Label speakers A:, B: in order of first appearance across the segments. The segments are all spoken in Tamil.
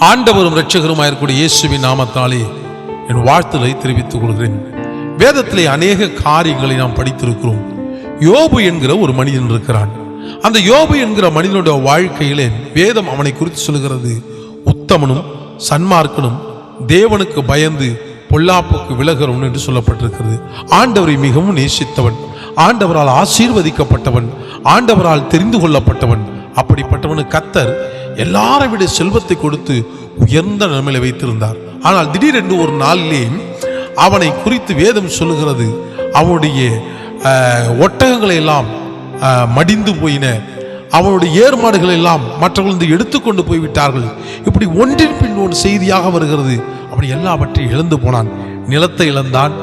A: ஆண்டவரும் இரட்சகருமாயிருக்கூடிய இயேசுவின் நாமத்தாலே என் வாழ்த்துதலை தெரிவித்துக் கொள்கிறேன். வேதத்திலே அநேக காரியங்களை நாம் படித்திருக்கிறோம். யோபு என்கிற ஒரு மனிதன் இருக்கிறான். அந்த யோபு என்கிற மனிதனுடைய வாழ்க்கையிலே வேதம் அவனை குறித்து சொல்கிறது உத்தமனும் சன்மார்க்கனும் தேவனுக்கு பயந்து பொல்லாப்புக்கு விலகிறவன் என்று சொல்லப்பட்டிருக்கிறது. ஆண்டவரை மிகவும் நேசித்தவன். ஆண்டவரால் ஆசீர்வதிக்கப்பட்டவன். ஆண்டவரால் தெரிந்து கொள்ளப்பட்டவன். அப்படிப்பட்டவனு கத்தர் எல்லாரை விட செல்வத்தை கொடுத்து உயர்ந்த நிலைமையில வைத்திருந்தார். ஆனால் திடீரென்று ஒரு நாளிலே அவனை குறித்து வேதம் சொல்லுகிறது. அவனுடைய ஒட்டகங்களை எல்லாம் மடிந்து போயின. அவனுடைய ஏர்மாடுகள் எல்லாம் மற்றவர்களிருந்து எடுத்துக்கொண்டு போய்விட்டார்கள். இப்படி ஒன்றின் பின் ஒன்று செய்தியாக வருகிறது. அப்படி எல்லாவற்றையும் இழந்து போனான். நிலத்தை இழந்தான்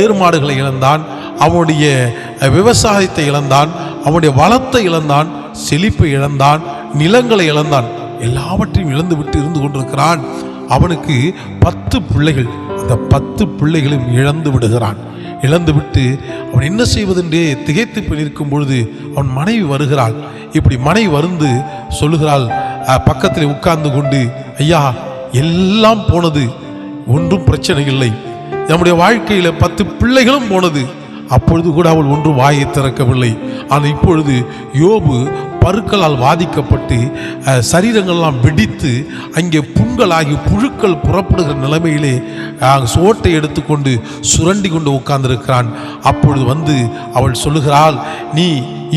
A: ஏர்மாடுகளை இழந்தான் அவனுடைய விவசாயத்தை இழந்தான் அவனுடைய வளத்தை இழந்தான் செழிப்பை இழந்தான் நிலங்களை இழந்தான். எல்லாவற்றையும் இழந்து விட்டு இருந்து கொண்டிருக்கிறான். அவனுக்கு பத்து பிள்ளைகள். அந்த பத்து பிள்ளைகளையும் இழந்து விடுகிறான். இழந்து விட்டு அவன் என்ன செய்வதென்றே திகைத்து போய் நிற்கும் பொழுது அவன் மனைவி வருகிறாள். இப்படி மனைவி வந்து சொல்லுகிறாள் பக்கத்தில் உட்கார்ந்து கொண்டு ஐயா எல்லாம் போனது. ஒன்றும் பிரச்சனை இல்லை. நம்முடைய வாழ்க்கையில் பத்து பிள்ளைகளும் போனது. அப்பொழுது கூட அவள் ஒன்றும் வாயை திறக்கவில்லை. ஆனால் இப்பொழுது யோபு பருக்களால் வாதிக்கப்பட்டு சரீரங்கள்லாம் வெடித்து அங்கே புண்களாகி புழுக்கள் புறப்படுகிற நிலைமையிலே சோட்டை எடுத்துக்கொண்டு சுரண்டி கொண்டு உட்கார்ந்திருக்கிறான். அப்பொழுது வந்து அவள் சொல்லுகிறாள் நீ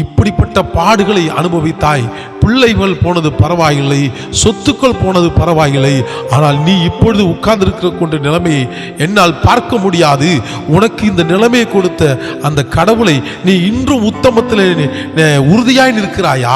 A: இப்படிப்பட்ட பாடுகளை அனுபவித்தாய் பிள்ளைகள் போனது பரவாயில்லை சொத்துக்கள் போனது பரவாயில்லை. ஆனால் நீ இப்பொழுது உட்கார்ந்திருக்கிற கொண்ட நிலைமையை என்னால் பார்க்க முடியாது. உனக்கு இந்த நிலைமையை கொடுத்த அந்த கடவுளை நீ இன்றும் உத்தமத்தில் உறுதியாய் நிற்கிறாயா?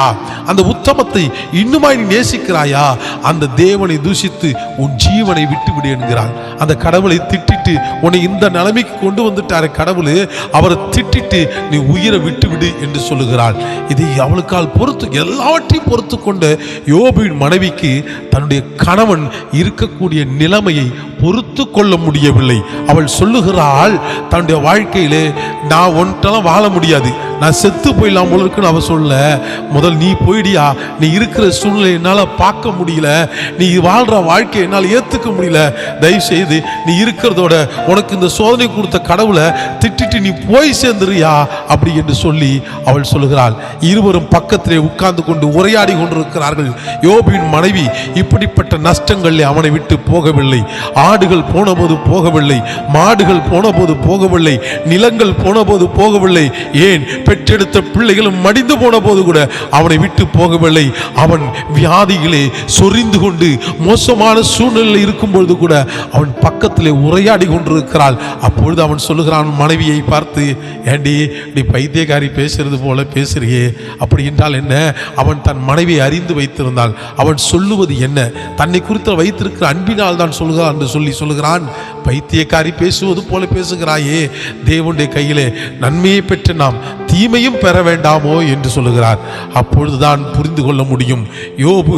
A: அந்த உத்தமத்தை இன்னுமாய் நீ நேசிக்கிறாயா? அந்த தேவனை தூஷித்து உன் ஜீவனை விட்டுவிடு என்கிறார் அந்த கடவுளை திட்டிட்டு உன்னை இந்த நிலைமைக்கு கொண்டு வந்துட்டாரு கடவுள் அவரை திட்டிட்டு நீ உயிரை விட்டுவிடு என்று சொல்லுகிறாள். இதை அவளுக்கால் பொறுத்து எல்லாவற்றையும் பொறுத்து கொண்ட யோபின் மனைவிக்கு தன்னுடைய கணவன் இருக்கக்கூடிய நிலைமையை பொறுத்து கொள்ள முடியவில்லை. அவள் சொல்லுகிறாள் தன்னுடைய வாழ்க்கையிலே நான் ஒன்றெல்லாம் வாழ முடியாது. நான் செத்து போயிடலாம் போல இருக்குன்னு அவ சொல்ல முதல் நீ போயிடியா? நீ இருக்கிற சூழ்நிலை என்னால் பார்க்க முடியல. நீ வாழ்கிற வாழ்க்கையை என்னால் ஏற்றுக்க முடியல. தயவு செய்து நீ இருக்கிறதோட உனக்கு இந்த சோதனை கொடுத்த கடவுளை திட்டிட்டு நீ போய் சேர்ந்துறியா? அப்படி என்று சொல்லி அவள் சொல்லுகிறாள். இருவரும் பக்கத்திலே உட்கார்ந்து கொண்டு உரையாடி கொண்டிருக்கிறார்கள். யோபியின் மனைவி இப்படிப்பட்ட நஷ்டங்களில் அவனை விட்டு போகவில்லை. ஆடுகள் போனபோது போகவில்லை. மாடுகள் போனபோது போகவில்லை. நிலங்கள் போனபோது போகவில்லை. ஏன்? பெற்றெடுத்த பிள்ளைகளும் மடிந்து போன போது கூட அவனை விட்டு போகவில்லை. அவன் வியாதிகளே சொரிந்து கொண்டு மோசமான சூழ்நிலையில் இருக்கும் பொழுது கூட அவன் பக்கத்திலே உரையாடி கொண்டிருக்கிறாள். அப்பொழுது அவன் சொல்லுகிறான் மனைவியை பார்த்து ஏண்டி நீ பைத்தியக்காரி பேசுறது போல பேசுறியே. அப்படி என்றால் என்ன? அவன் தன் மனைவியை அறிந்து வைத்திருந்தால் அவன் சொல்லுவது என்ன? தன்னை குறித்து வைத்திருக்கிற அன்பினால் தான் சொல்கிறான் என்று சொல்லி சொல்லுகிறான். பைத்தியக்காரி பேசுவது போல பேசுகிறாயே. தேவனுடைய கையிலே நன்மையை பெற்று நாம் தீமையும் பெற வேண்டாமோ என்று சொல்லுகிறார். அப்பொழுதுதான் புரிந்து கொள்ள முடியும். யோபு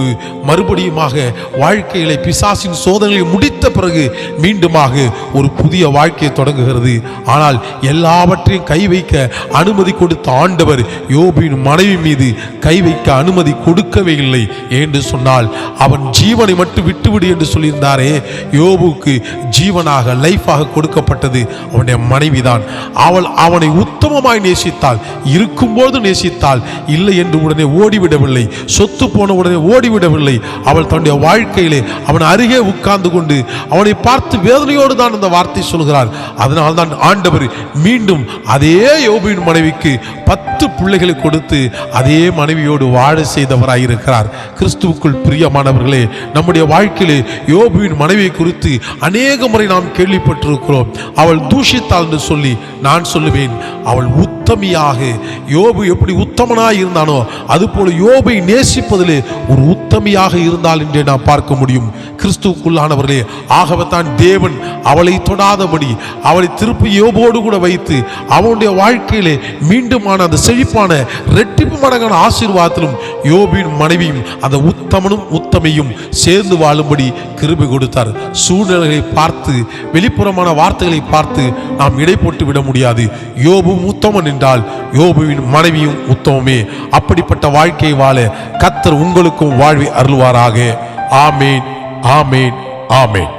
A: மறுபடியுமாக வாழ்க்கையிலே பிசாசின் சோதனையை முடித்த பிறகு மீண்டுமாக ஒரு புதிய வாழ்க்கையை தொடங்குகிறது. ஆனால் எல்லாவற்றையும் கை வைக்க அனுமதி கொடுத்த ஆண்டவர் யோபின் மனைவி மீது கை வைக்க அனுமதி கொடுக்கவே இல்லை என்று சொன்னால் அவன் ஜீவனை மட்டும் விட்டுவிடு என்று சொல்லியிருந்தாரே. யோபுக்கு ஜீவனாக லைஃபாக கொடுக்கப்பட்டது அவனுடைய மனைவிதான். அவள் அவனை உத்தமமாய் நேசித்தாள். இருக்கும்போது நேசித்தாள். இல்லை என்று உடனே ஓடிவிடவில்லை. சொத்து போன உடனே ஓடிவிடவில்லை. அவள் தன்னுடைய வாழ்க்கையிலே அவன் அருகே உட்கார்ந்து கொண்டு அவனை பார்த்து வேதனையோடு தான் அந்த வார்த்தை சொல்கிறார் அதனால் தான் ஆண்டவர் மீண்டும் அதே யோபியின் மனைவிக்கு பத்து பிள்ளைகளை கொடுத்து அதே மனைவியோடு வாழ செய்தவராயிருக்கிறார். கிறிஸ்துவுக்குள் பிரியமானவர்களே நம்முடைய வாழ்க்கையிலே யோபுவின் மனைவியை குறித்து அநேக முறை நாம் கேள்விப்பட்டிருக்கிறோம். அவள் தூஷித்தாள் என்று சொல்லி நான் சொல்லுவேன். அவள் உத்தமியாக. யோபு எப்படி உத்தமனாக இருந்தானோ அதுபோல யோபை நேசிப்பதிலே ஒரு உத்தமியாக இருந்தால் என்றே நாம் பார்க்க முடியும். கிறிஸ்துவுக்குள்ளானவர்களே ஆகவத்தான் தேவன் அவளை தொடாதபடி அவளை திருப்பி யோபோடு கூட வைத்து அவனுடைய வாழ்க்கையிலே மீண்டுமான அந்த செழிப்பான ரெட்டிப்பு மடங்கான ஆசீர்வாதத்திலும் யோபின் மனைவியும் அந்த உத்தமனும் உத்தமையும் சேர்ந்து வாழும்படி கிருபை கொடுத்தார். சூழ்நிலைகளை பார்த்து வெளிப்புறமான வார்த்தைகளை பார்த்து நாம் இடை போட்டு விட முடியாது. யோபும் உத்தமன் என்றால் யோபுவின் மனைவியும் உத்தமமே. அப்படிப்பட்ட வாழ்க்கை வாழ கத்தர் உங்களுக்கும் வாழ்வை அருள்வாராக. ஆமேன் ஆமேன் ஆமேன்.